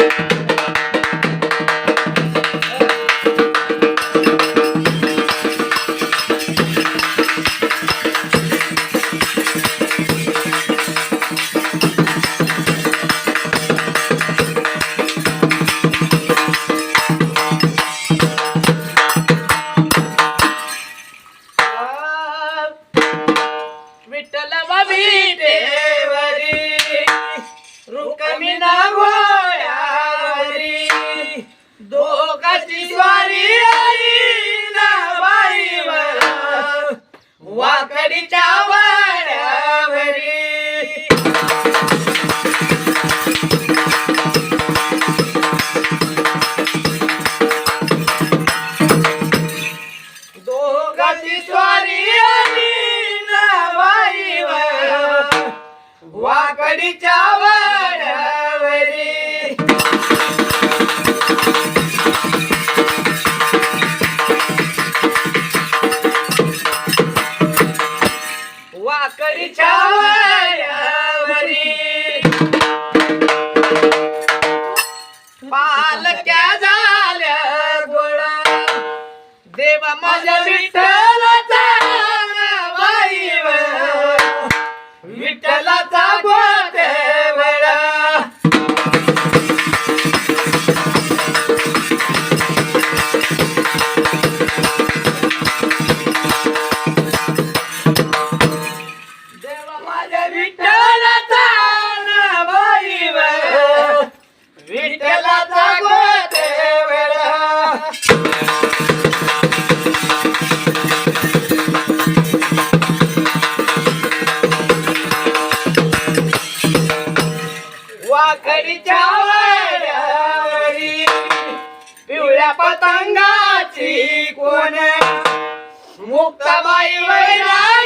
विठ्ठल दोघाची स्वारी ना बाईवर. वाकडीच्या वाड्यावरी दोघाची स्वारी आली ना बाईवर. वाकडीच्या वाकडीच्या पालक्या झाल्या गोळा. देवा माझ्या विठ्ठला. वाकडीच्या वाड्यावरी. पिवळ्या पतंगाची कोण? मुक्ताबाई वैरा